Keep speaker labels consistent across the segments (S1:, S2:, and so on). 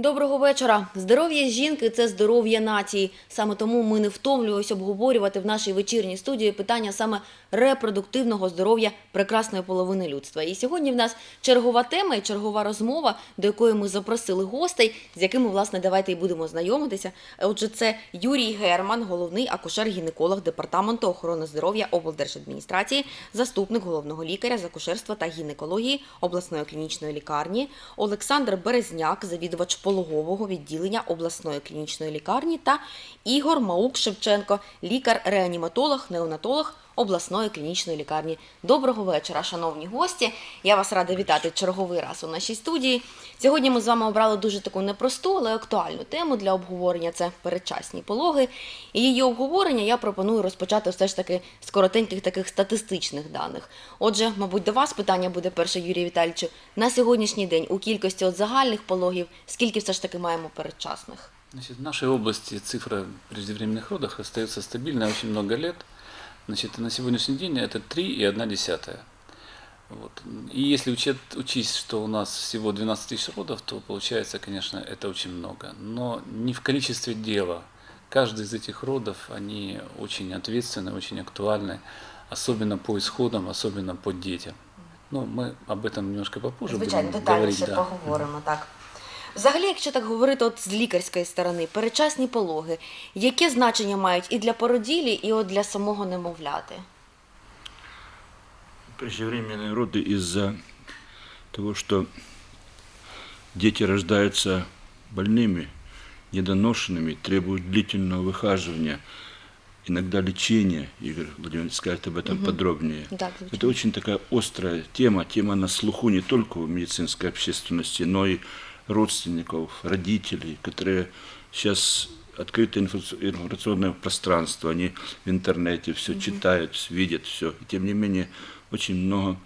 S1: Доброго вечора. Здоров'я жінки це здоров'я нації. Саме тому ми не втомлюємося обговорювати в нашій вечірній студії питання саме репродуктивного здоров'я прекрасної половини людства. І сьогодні в нас чергова тема і чергова розмова, до якої ми запросили гостей, з якими власне давайте і будемо знайомитися. Отже, це Юрій Герман, головний акушер-гінеколог департаменту охорони здоров'я облдержадміністрації, заступник головного лікаря з акушерства та гінекології обласної клінічної лікарні, Олександр Березняк, завідувач пологового відділення обласної клінічної лікарні, та Ігор Маук Шевченко, лікар-реаніматолог, неонатолог обласної клінічної лікарні. Доброго вечора, шановні гості. Я вас рада вітати черговий раз у нашій студії. Сьогодні ми з вами обрали дуже таку непросту, але актуальну тему для обговорення це передчасні пологи. І її обговорення я пропоную розпочати все ж таки з коротеньких таких статистичних даних. Отже, мабуть, до вас питання буде перше, Юрій Віталійовичу. На сьогоднішній день у кількості от загальних пологів, скільки все ж таки маємо передчасних?
S2: В нашей области цифра преждевременных родов остается стабильной очень много лет. Значит, на сегодняшний день это 3,1. Вот. И если учет- учесть, что у нас всего 12 тысяч родов, то получается, конечно, это очень много. Но не в количестве дела. Каждый из этих родов, они очень ответственны, очень актуальны, особенно по исходам, особенно по детям. Ну, мы об этом немножко попозже
S1: Звичайно,
S2: будем говорить.
S1: детальніше
S2: да.
S1: поговоримо, так. Взагалі, якщо так говорити от з лікарської сторони, передчасні пологи, яке значення мають і для породілі, і от для самого немовляти?
S3: Преждевременные роды из-за того, что дети рождаются больными, недоношенными, требуют длительного выхаживания, иногда лечения. Игорь Владимирович скажет об этом подробнее.
S1: Так, звичайно.
S3: Это очень такая острая тема, тема на слуху не только у медицинской общественности, но и родственников, родителей, которые сейчас открыто инфо- информационное пространство, они в интернете все читают, видят все. И тем не менее, очень много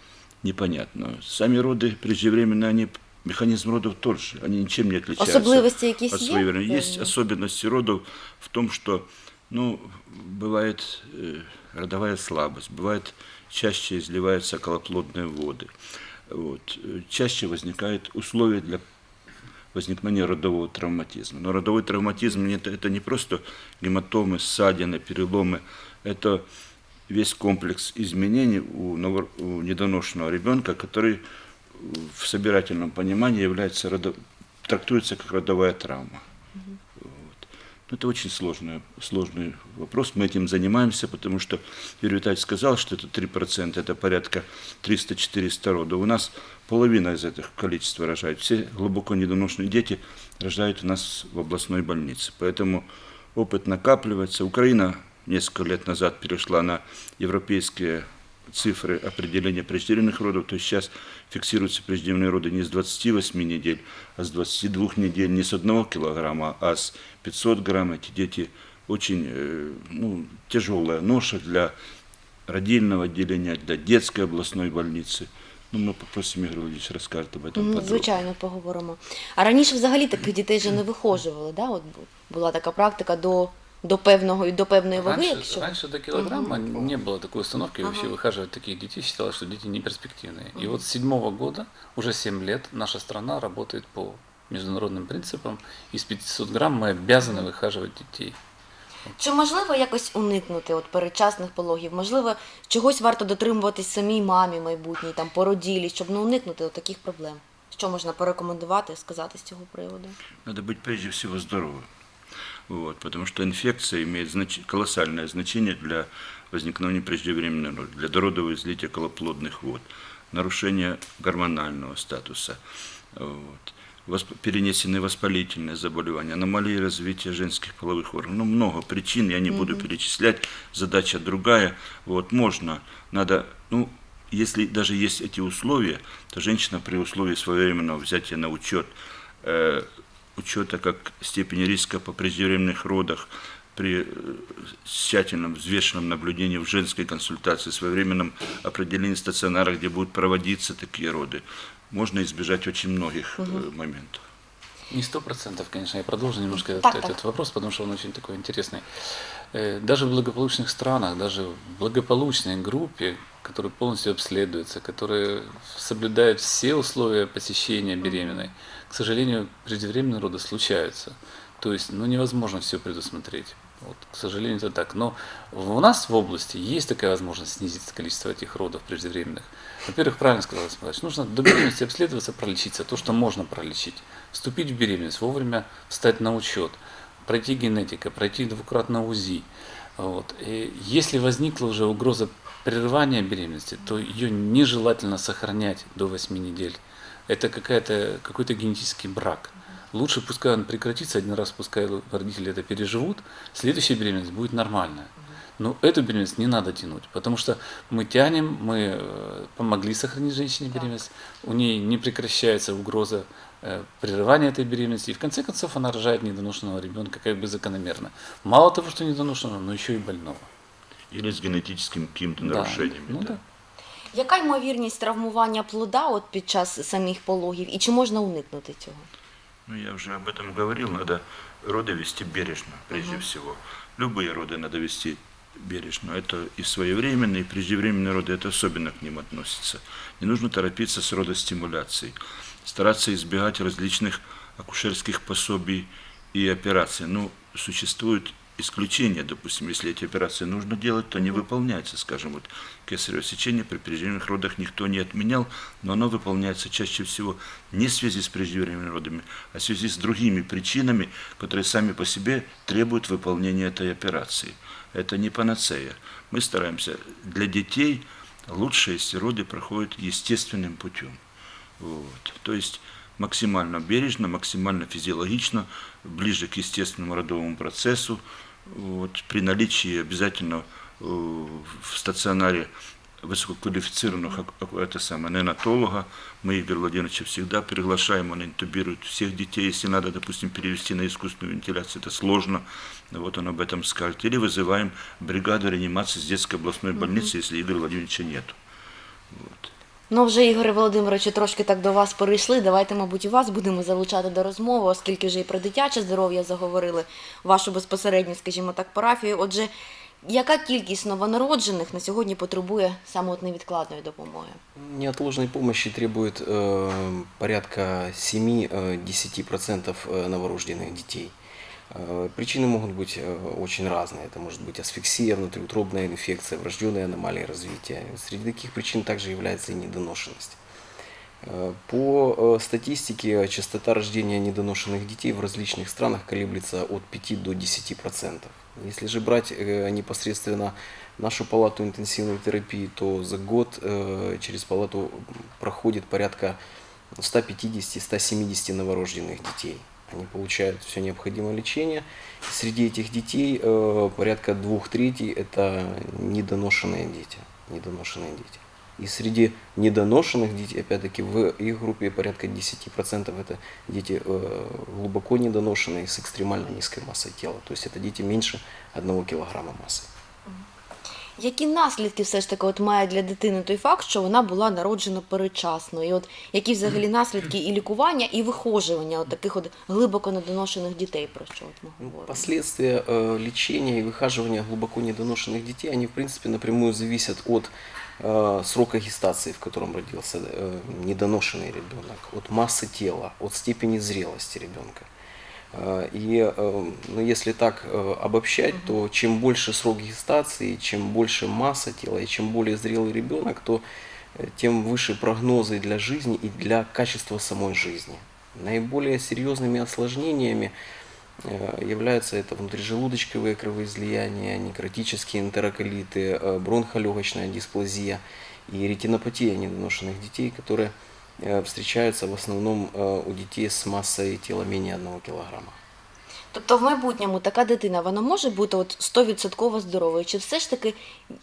S3: непонятного. Сами роды преждевременные, они механизм родов тот же, они ничем не отличаются.
S1: Особливості якісь
S3: от
S1: є?
S3: своевременных. Есть
S1: певні?
S3: особенности родов в том, что ну, бывает э, родовая слабость, бывает чаще изливаются околоплодные воды. Вот. Э, Чаще возникают условия для возникновения родового травматизма. Но родовой травматизм не- это не просто гематомы, ссадины, переломы, это весь комплекс изменений у, у недоношенного ребенка, который в собирательном понимании является трактуется как родовая травма. Вот. Ну, это очень сложный, сложный вопрос. Мы этим занимаемся, потому что Юрий Витальевич сказал, что это 3%, это порядка 300-400 родов. У нас половина из этих количества рожают. Все глубоко недоношенные дети рождают у нас в областной больнице. Поэтому опыт накапливается. Украина несколько лет назад перешла на европейские цифры определения преждевременных родов, то есть сейчас фиксируются преждевременные роды не с 28 недель, а с 22 недель, не с 1 килограмма, а с 500 грамм. Эти дети очень э, ну, тяжелая ноша для родильного отделения, для детской областной больницы. Ну, мы попросим Игорь Владимирович расскажет об этом
S1: Мгм,
S3: подробно.
S1: Звичайно, поговоримо. А раніше взагалі таких дітей вже не вихожували, да? От бу- була така практика до, до певного і до певної ваги,
S2: Раньше,
S1: якщо
S2: раньше до килограмма не было такой установки, и вообще
S1: Ага.
S2: выхаживать таких детей считалось, что дети не перспективные. И вот с седьмого года, уже 7 лет, наша страна работает по международным принципам, и с 500 грамм мы обязаны выхаживать детей.
S1: Чи можливо якось уникнути от передчасних пологів? Можливо, чогось варто дотримуватись самій мамі майбутній, там породілі, щоб не уникнути от таких проблем? Що можна порекомендувати, сказати з цього приводу?
S3: Надо быть прежде всего здоровым. Вот, потому что инфекция имеет знач- колоссальное значение для возникновения преждевременного для дородового излития околоплодных вод, нарушения гормонального статуса, вот, перенесенные воспалительные заболевания, аномалии развития женских половых органов. Ну, много причин, я не буду перечислять, задача другая. Вот, можно, надо, ну, если даже есть эти условия, то женщина при условии своевременного взятия на учет э, учета как степени риска по преждевременных родах, при э, тщательном взвешенном наблюдении в женской консультации, своевременном определении стационара, где будут проводиться такие роды, можно избежать очень многих э, моментов.
S2: Не сто процентов, конечно, я продолжу немножко
S1: Так,
S2: этот,
S1: так.
S2: этот вопрос, потому что он очень такой интересный. Э, Даже в благополучных странах, даже в благополучной группе, которая полностью обследуется, которая соблюдает все условия посещения беременной, к сожалению, преждевременные роды случаются. То есть, ну, невозможно все предусмотреть. Вот, к сожалению, это так. Но у нас в области есть такая возможность снизить количество этих родов преждевременных. Во-первых, правильно сказал Александр нужно до беременности обследоваться, пролечиться, то, что можно пролечить. Вступить в беременность, вовремя встать на учет, пройти генетика, пройти двукратно УЗИ. Вот. И если возникла уже угроза прерывания беременности, то ее нежелательно сохранять до 8 недель. Это какая-то, какой-то генетический брак. Лучше пускай он прекратится, один раз пускай родители это переживут, следующая беременность будет нормальная. Но эту беременность не надо тянуть, потому что мы тянем, мы э, помогли сохранить женщине беременность, у нее не прекращается угроза э, прерывания этой беременности, и в конце концов она рожает недоношенного ребенка как бы закономерно. Мало того, что недоношенного, но еще и больного.
S3: Или с генетическими какими-то
S2: Да,
S3: нарушениями.
S2: ну
S3: да.
S2: да.
S1: Яка ймовірність травмування плода от під час самих пологів і чи можна уникнути цього?
S3: Ну, я уже об этом говорил, надо роды вести бережно, прежде всего. Любые роды надо вести бережно. Это и своевременные, и преждевременные роды, это особенно к ним относится. Не нужно торопиться с родостимуляцией. Стараться избегать различных акушерских пособий и операций. Ну, существуют исключения, допустим, если эти операции нужно делать, то не выполняется, скажем, вот кесарево сечение при преждевременных родах никто не отменял, но оно выполняется чаще всего не в связи с преждевременными родами, а в связи с другими причинами, которые сами по себе требуют выполнения этой операции. Это не панацея. Мы стараемся для детей лучше, если роды проходят естественным путем. Вот. То есть максимально бережно, максимально физиологично, ближе к естественному родовому процессу. Вот. При наличии обязательно э, в стационаре высококвалифицированных ак- ак- это самое, неонатолога. Мы Игоря Владимировича всегда приглашаем, он интубирует всех детей. Если надо, допустим, перевести на искусственную вентиляцию, это сложно, вот он об этом скажет. Или вызываем бригаду реанимации с детской областной больницы, если Игоря Владимировича нет. Вот.
S1: Ну, вже Ігоре Володимировичу, трошки так до вас перейшли. Давайте, мабуть, і вас будемо залучати до розмови, оскільки вже і про дитяче здоров'я заговорили, вашу безпосередню, скажімо так, парафію. Отже, яка кількість новонароджених на сьогодні потребує саме от невідкладної допомоги?
S4: Неотложной помощи требует э, порядка 7-10% э, новорожденных детей. Э, Причины могут быть э, очень разные. Это может быть асфиксия, внутриутробная инфекция, врожденные аномалии развития. Среди таких причин также является и недоношенность. Э, По э, статистике частота рождения недоношенных детей в различных странах колеблется от 5 до 10%. Если же брать э, непосредственно нашу палату интенсивной терапии, то за год э, через палату проходит порядка 150-170 новорожденных детей. Они получают все необходимое лечение. Среди этих детей э, порядка двух третей это недоношенные дети. Недоношенные дети. И среди недоношенных детей, опять-таки, в их группе порядка 10% это дети э, глубоко недоношенные с экстремально низкой массой тела. То есть это дети меньше 1 килограмма массы.
S1: Які наслідки все ж таки от має для дитини той факт, що вона була народжена передчасно? І от які взагалі наслідки і лікування, і вихожування от таких от глибоко недоношених дітей, про що от ми
S4: Ну,
S1: говоримо?
S4: Последствия э, лечения и выхаживания глубоко недоношенных детей, они в принципе напрямую зависят от э, срока гестации, в котором родился э, недоношенный ребенок, от массы тела, от степени зрелости ребенка. Э, И э, ну, если так э, обобщать, то чем больше срок гестации, чем больше масса тела и чем более зрелый ребенок, то э, тем выше прогнозы для жизни и для качества самой жизни. Наиболее серьезными осложнениями являются это внутрижелудочковые кровоизлияния, некротические энтероколиты, э, бронхолегочная дисплазия и ретинопатия недоношенных детей, которые э, встречаются в основном э, у детей с массой тела менее 1 килограмма.
S1: Тобто в майбутньому така дитина вона може бути от 100% здоровою, чи все ж таки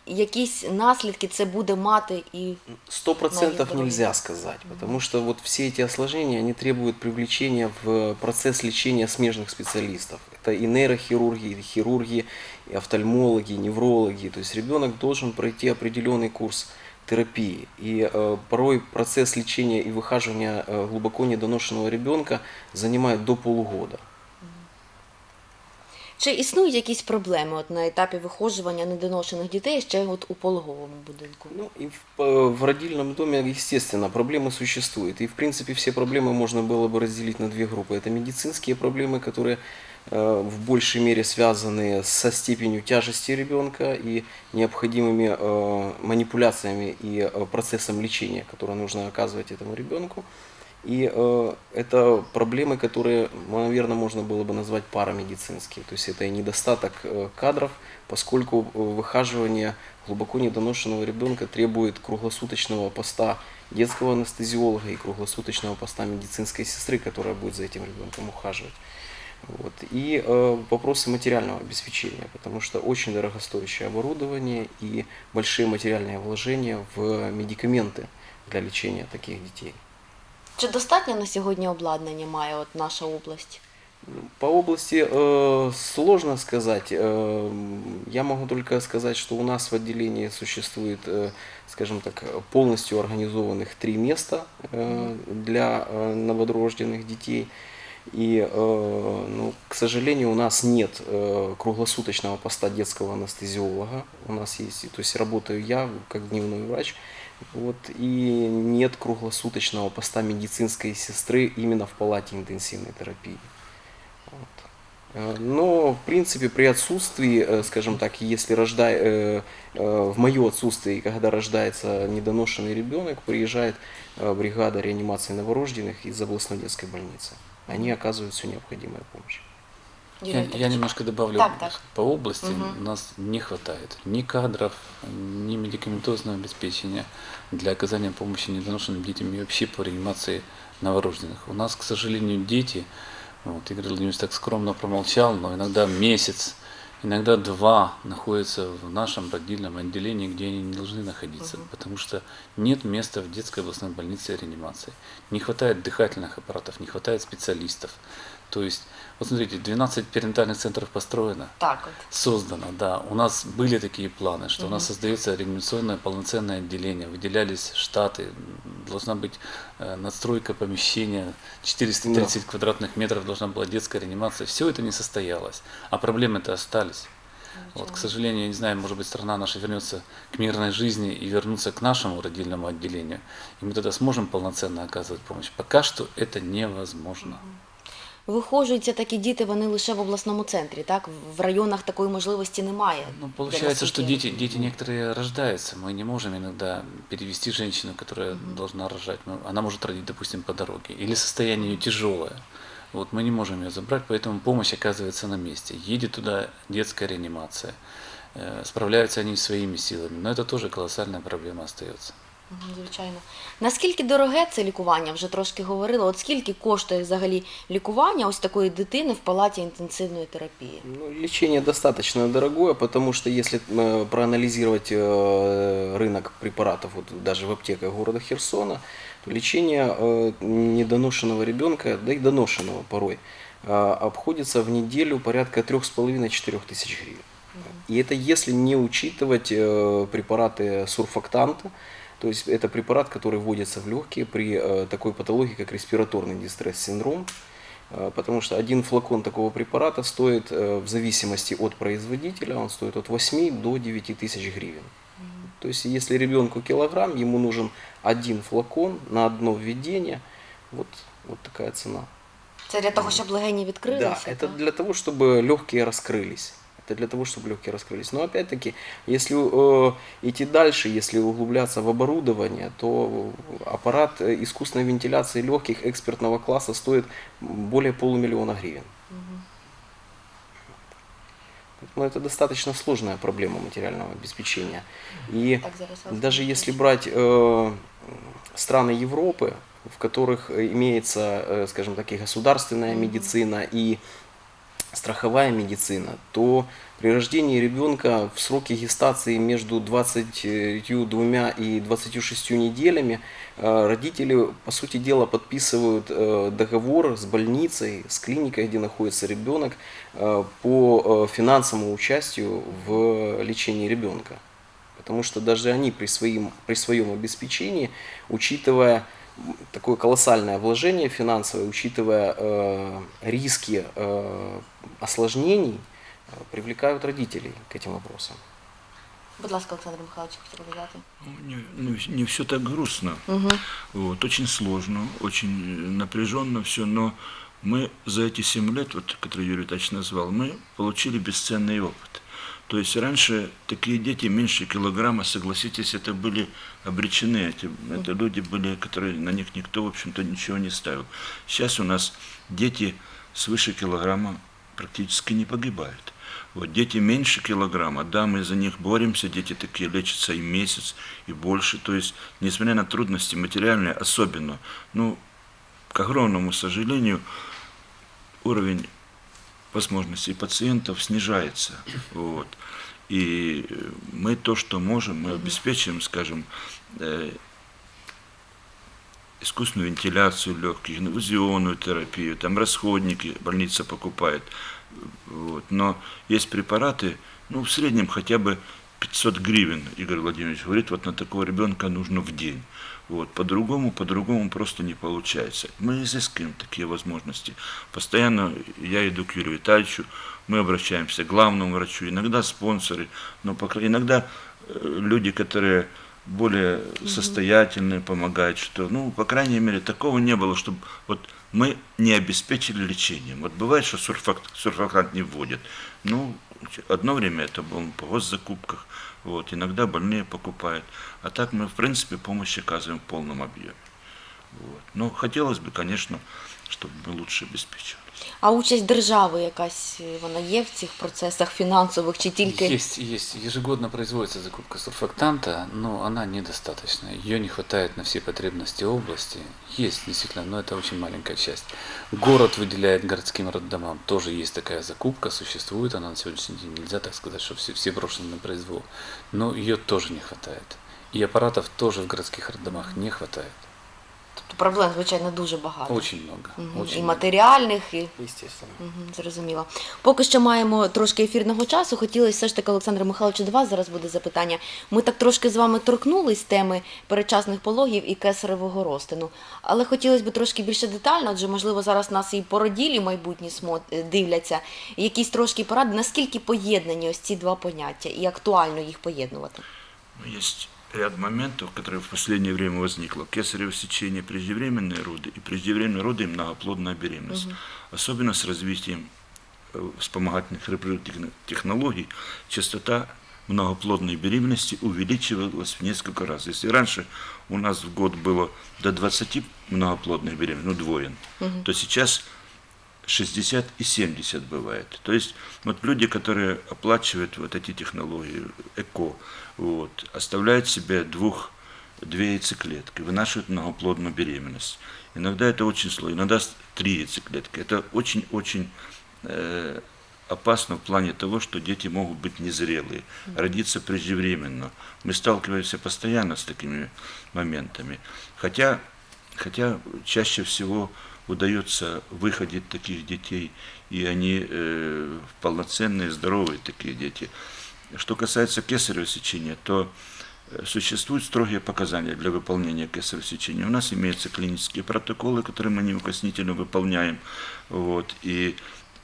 S1: якісь наслідки це буде мати і
S4: Сто
S1: Новые
S4: процентов
S1: здоровье.
S4: нельзя сказать, потому что вот все эти осложнения, они требуют привлечения в процесс лечения смежных специалистов. Это и нейрохирурги, и хирурги, и офтальмологи, и неврологи. То есть ребенок должен пройти определенный курс терапии. И э, порой процесс лечения и выхаживания э, глубоко недоношенного ребенка занимает до полугода.
S1: Чи існують якісь проблеми от на етапі виходжування недоношених дітей ще от у пологовому будинку?
S4: Ну и в, э, в родильном доме, естественно, проблемы существуют. И, в принципе, все проблемы можно было бы разделить на две группы. Это медицинские проблемы, которые э, в большей мере связаны со степенью тяжести ребенка и необходимыми э, манипуляциями и э, процессом лечения, которое нужно оказывать этому ребенку. И э, это проблемы, которые, наверное, можно было бы назвать парамедицинские. То есть это и недостаток э, кадров, поскольку э, выхаживание глубоко недоношенного ребенка требует круглосуточного поста детского анестезиолога и круглосуточного поста медицинской сестры, которая будет за этим ребенком ухаживать. Вот. И э, вопросы материального обеспечения, потому что очень дорогостоящее оборудование и большие материальные вложения в медикаменты для лечения таких детей.
S1: Чи достатньо на сьогодні обладнання має от наша область?
S4: По области э, сложно сказать. Э, я могу только сказать, что у нас в отделении существует, э, скажем так, полностью организованных три места э, для э, новорожденных детей. И, э, ну, к сожалению, у нас нет э, круглосуточного поста детского анестезиолога. У нас есть, то есть работаю я как дневной врач. Вот, и нет круглосуточного поста медицинской сестры именно в палате интенсивной терапии. Вот. Э, Но, в принципе, при отсутствии, э, скажем так, если рожда... э, в мое отсутствие, когда рождается недоношенный ребенок, приезжает бригада реанимации новорожденных из областной детской больницы. Они оказывают всю необходимую помощь.
S2: Я, я немножко добавлю.
S1: Так, так.
S2: По области
S1: Мгм.
S2: у нас не хватает ни кадров, ни медикаментозного обеспечения для оказания помощи недоношенным детям и вообще по реанимации новорожденных. У нас, к сожалению, дети, вот Игорь Владимирович так скромно промолчал, но иногда месяц, иногда два находятся в нашем родильном отделении, где они не должны находиться,
S1: Мгм.
S2: потому что нет места в детской областной больнице реанимации. Не хватает дыхательных аппаратов, не хватает специалистов. То есть, вот смотрите, 12 перинатальных центров построено,
S1: Так от.
S2: создано, да. У нас были такие планы, что у нас создается реанимационное полноценное отделение, выделялись штаты, должна быть э, надстройка помещения, 430 квадратных метров должна была детская реанимация. Все это не состоялось, а проблемы-то остались. Вот, к сожалению, я не знаю, может быть, страна наша вернется к мирной жизни и вернуться к нашему родильному отделению, и мы тогда сможем полноценно оказывать помощь. Пока что это невозможно
S1: Виходжуються такі діти, вони лише в обласному центрі, так? В районах такої можливості немає.
S2: Ну,
S1: Я
S2: получается, что
S1: наскільки
S2: дети, дети
S1: розумію.
S2: некоторые рождаются. Мы не можем иногда перевести женщину, которая должна рожать. Мы- Она может родить, допустим, по дороге. Или состояние ее тяжелое. Вот мы не можем ее забрать, поэтому помощь оказывается на месте. Едет туда детская реанимация. Э, Справляются они своими силами. Но это тоже колоссальная проблема остается.
S1: Мгм, Звичайно. Наскільки дороге це лікування? Вже трошки говорила. От скільки коштує взагалі лікування ось такої дитини в палаті інтенсивної терапії?
S4: Ну, лечение достаточно дорогое, потому что если э, проанализировать э, рынок препаратов вот, даже в аптеках города Херсона, то лечение э, недоношенного ребенка, да и доношенного порой, э, обходится в неделю порядка 3,5-4 тысяч гривен. И это если не учитывать э, препараты сурфактанта, то есть это препарат, который вводится в легкие при э, такой патологии, как респираторный дистресс-синдром, Э, потому что один флакон такого препарата стоит, э, в зависимости от производителя, он стоит от 8 до 9 тысяч гривен. То есть если ребенку килограмм, ему нужен один флакон на одно введение, вот, вот такая цена.
S1: Це для того, щоб легені відкрилися?
S4: Да, это для того, чтобы легкие раскрылись. Это для того, чтобы легкие раскрылись. Но опять-таки, если э, идти дальше, если углубляться в оборудование, то аппарат э, искусственной вентиляции легких экспертного класса стоит более полумиллиона гривен. Но это достаточно сложная проблема материального обеспечения. И даже если брать э, страны Европы, в которых э, имеется, э, скажем так, и государственная медицина, и страховая медицина, то при рождении ребенка в сроке гестации между 22 и 26 неделями э, родители, по сути дела, подписывают э, договор с больницей, с клиникой, где находится ребенок, э, по финансовому участию в лечении ребенка. Потому что даже они при, своим, при своем обеспечении, учитывая такое колоссальное вложение финансовое, учитывая э, риски э, осложнений, э, привлекают родителей к этим вопросам.
S1: Будь ласка, Олександр Михайлович, хотів додати.
S3: Ну, не, не, не все так грустно.
S1: Угу.
S3: Вот, очень сложно, очень напряженно все, но мы за эти 7 лет, вот, которые Юрий Витальевич назвал, мы получили бесценный опыт. То есть раньше такие дети меньше килограмма, согласитесь, это были обречены, эти, это люди были, которые, на них никто, в общем-то, ничего не ставил. Сейчас у нас дети свыше килограмма практически не погибают. Вот дети меньше килограмма, да, мы за них боремся, дети такие лечатся и месяц, и больше. То есть, несмотря на трудности материальные, особенно, ну, к огромному сожалению, уровень возможностей пациентов снижается. Вот. И мы то, что можем, мы обеспечиваем, скажем, э, искусственную вентиляцию легких, инфузионную терапию, там расходники больница покупает. Вот. Но есть препараты, ну, в среднем хотя бы 500 гривен, Игорь Владимирович говорит, вот на такого ребенка нужно в день. Вот. По-другому, по-другому просто не получается. Мы изыскиваем такие возможности. Постоянно я иду к Юрию Витальевичу, мы обращаемся к главному врачу, иногда спонсоры, но иногда э, люди, которые более состоятельные помогают, что, ну, по крайней мере, такого не было, чтобы вот мы не обеспечили лечением. Вот бывает, что сурфак- сурфакант не вводят. Ну, одно время это было по госзакупках, вот, иногда больные покупают. А так мы, в принципе, помощь оказываем в полном объеме. Вот. Но хотелось бы, конечно, чтобы мы лучше обеспечивали.
S1: А участь держави якась е, вона є в цих процесах фінансових чи тільки
S2: Есть, есть. Ежегодно производится закупка сурфактанта, но она недостаточна. Ее не хватает на все потребности области. Есть, действительно, но это очень маленькая часть. Город выделяет городским роддомам. Тоже есть такая закупка, существует она на сегодняшний день. Нельзя так сказать, что все, все брошены на произвол. Но ее тоже не хватает. И аппаратов тоже в городских роддомах не хватает.
S1: Тобто проблем, звичайно, дуже багато.
S2: Очень много.
S1: Мгм.
S2: Очень
S1: І
S2: много.
S1: матеріальних, і
S4: Естественно.
S1: Мгм, Зрозуміло. Поки що маємо трошки ефірного часу. Хотілося все ж таки, Олександр Михайлович, до вас зараз буде запитання. Ми так трошки з вами торкнулись теми передчасних пологів і кесаревого розтину. Але хотілося б трошки більше детально, адже, можливо, зараз нас і породілі майбутні смо- дивляться. Якісь трошки поради, наскільки поєднані ось ці два поняття і актуально їх поєднувати.
S3: Ну, Есть ряд моментов, которые в последнее время возникло. Кесарево сечение, преждевременные роды и преждевременные роды и многоплодная беременность. Особенно с развитием э, вспомогательных репродуктивных технологий частота многоплодной беременности увеличивалась в несколько раз. Если раньше у нас в год было до 20 многоплодных беременностей, ну двоен, то сейчас 60 и 70 бывает. То есть вот люди, которые оплачивают вот эти технологии, ЭКО, вот, оставляют себе двух, две яйцеклетки, вынашивают многоплодную беременность. Иногда это очень сложно, иногда три яйцеклетки. Это очень-очень э, опасно в плане того, что дети могут быть незрелые, родиться преждевременно. Мы сталкиваемся постоянно с такими моментами. Хотя, хотя чаще всего удается выходить таких детей, и они э, полноценные, здоровые такие дети. Что касается кесарево сечения, то э, существуют строгие показания для выполнения кесарево сечения. У нас имеются клинические протоколы, которые мы неукоснительно выполняем. Вот, и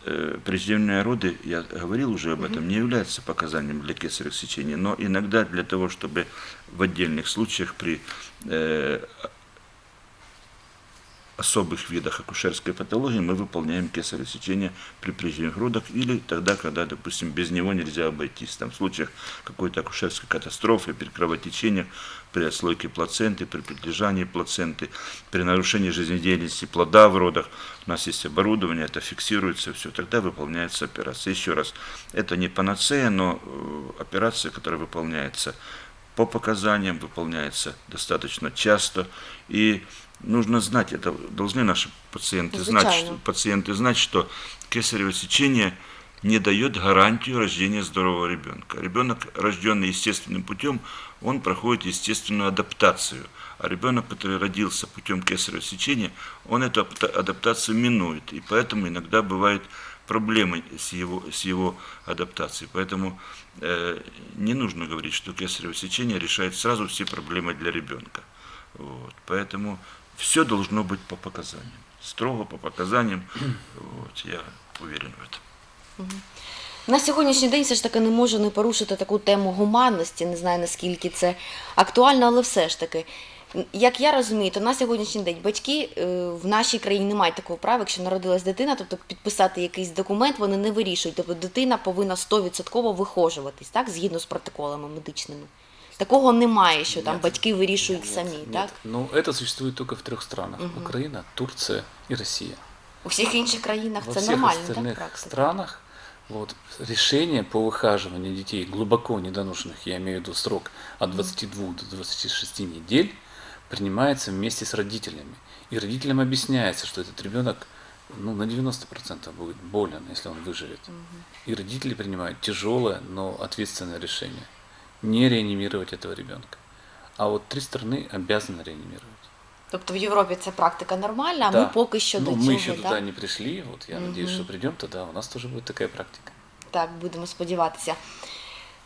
S3: э, преждевременные роды, я говорил уже об этом, не являются показанием для кесарево сечения, но иногда для того, чтобы в отдельных случаях при э, особых видах акушерской патологии мы выполняем кесарево сечение при преждевременных родах или тогда, когда, допустим, без него нельзя обойтись. Там в случаях какой-то акушерской катастрофы, при кровотечениях, при отслойке плаценты, при прилежании плаценты, при нарушении жизнедеятельности плода в родах. У нас есть оборудование, это фиксируется, все, тогда выполняется операция. Еще раз, это не панацея, но э, операция, которая выполняется по показаниям, выполняется достаточно часто. И нужно знать, это должны наши пациенты знать, что, пациенты знать, что кесарево сечение не дает гарантию рождения здорового ребенка. Ребенок, рожденный естественным путем, он проходит естественную адаптацию. А ребенок, который родился путем кесарево сечения, он эту апта- адаптацию минует. И поэтому иногда бывают проблемы с его, с его адаптацией. Поэтому э, не нужно говорить, что кесарево сечение решает сразу все проблемы для ребенка. Вот. Поэтому все должно быть по показаниям. Строго по показаниям. Вот. Я уверен в этом.
S1: На сьогоднішній день все ж таки не можу не порушити таку тему гуманності. Не знаю наскільки це актуально, але все ж таки. Як я розумію, то на сьогоднішній день батьки е, в нашій країні не мають такого права, якщо народилась дитина, тобто підписати якийсь документ, вони не вирішують. Тобто дитина повинна 100% вихожуватись, так, згідно з протоколами медичними. Такого немає, що там
S2: Нет.
S1: батьки вирішують
S2: Нет,
S1: самі,
S2: нет.
S1: так?
S2: Ну, это существует только в трех странах. Украина, Турция и Россия.
S1: У всіх інших країнах
S2: Во
S1: це
S2: всех
S1: нормально, так,
S2: остальных
S1: практика?
S2: странах вот, решение по выхаживанию детей глубоко недоношенных, я имею в виду срок от 22 до 26 недель, принимается вместе с родителями. И родителям объясняется, что этот ребенок ну, на 90% будет болен, если он выживет. И родители принимают тяжелое, но ответственное решение. Не реанимировать этого ребенка. А вот три страны обязаны реанимировать.
S1: Тобто в Європі ця практика нормальна, а
S2: Да.
S1: ми поки що
S2: ну,
S1: до
S2: мы
S1: цього,
S2: еще
S1: так?
S2: туда не пришли, вот я надеюсь, что придем туда, у нас тоже будет такая практика.
S1: Так, будемо сподіватися.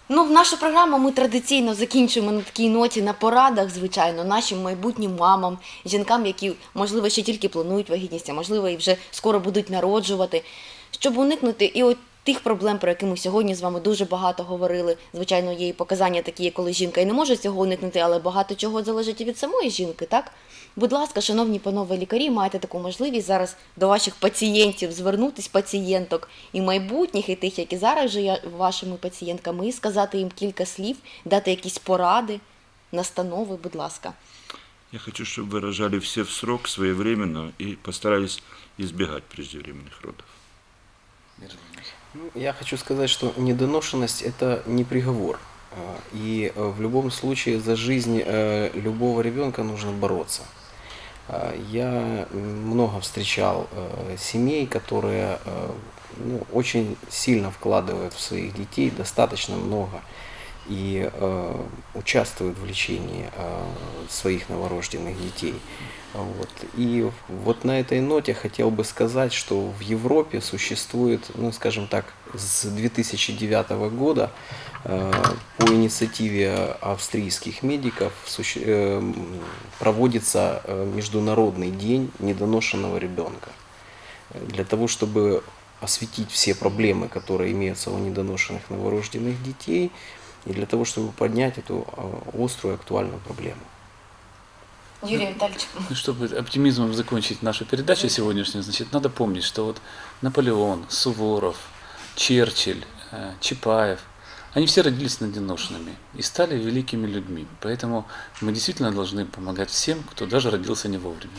S1: Ну, в нашу програму ми традиційно закінчуємо на такій ноті на порадах, звичайно, нашим майбутнім мамам, жінкам, які, можливо, ще тільки планують вагітність, а можливо, і вже скоро будуть народжувати, щоб уникнути і от тих проблем, про які ми сьогодні з вами дуже багато говорили. Звичайно, є і показання такі, коли жінка і не може цього уникнути, але багато чого залежить і від самої жінки, так? Будь ласка, шановні панове лікарі, маєте таку можливість зараз до ваших пацієнтів звернутись, пацієнток і майбутніх, і тих, які зараз вже є вашими пацієнтками, і сказати їм кілька слів, дати якісь поради, настанови, будь ласка.
S3: Я хочу, чтобы вы рожали все в срок, своевременно и постарались избегать преждевременных родов.
S4: Ну, Я хочу сказать, что недоношенность – это не приговор. А, И э, в любом случае за жизнь э, любого ребенка нужно бороться. А, Я много встречал э, семей, которые ну, очень сильно вкладывают в своих детей, достаточно много, и э, участвуют в лечении э, своих новорожденных детей. Вот. И вот на этой ноте хотел бы сказать, что в Европе существует, ну скажем так, с 2009 года э, по инициативе австрийских медиков суще- э, проводится э, Международный день недоношенного ребенка. Для того, чтобы осветить все проблемы, которые имеются у недоношенных новорожденных детей, и для того, чтобы поднять эту э, острую актуальную проблему.
S1: Юрій Віталійович.
S2: Ну, чтобы оптимизмом закончить нашу передачу сегодняшнюю, значит, надо помнить, что вот Наполеон, Суворов, Черчилль, э, Чапаев, они все родились недоношенными и стали великими людьми. Поэтому мы действительно должны помогать всем, кто даже родился не вовремя.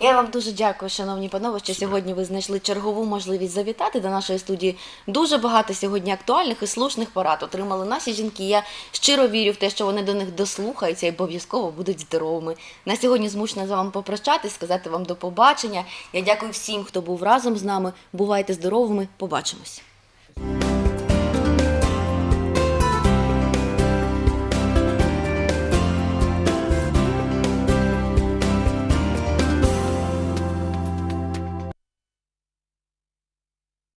S1: Я вам дуже дякую, шановні панове, що сьогодні ви знайшли чергову можливість завітати до нашої студії. Дуже багато сьогодні актуальних і слушних порад отримали наші жінки. Я щиро вірю в те, що вони до них дослухаються і обов'язково будуть здоровими. На сьогодні змушена за вами попрощатись, сказати вам до побачення. Я дякую всім, хто був разом з нами. Бувайте здоровими. Побачимось.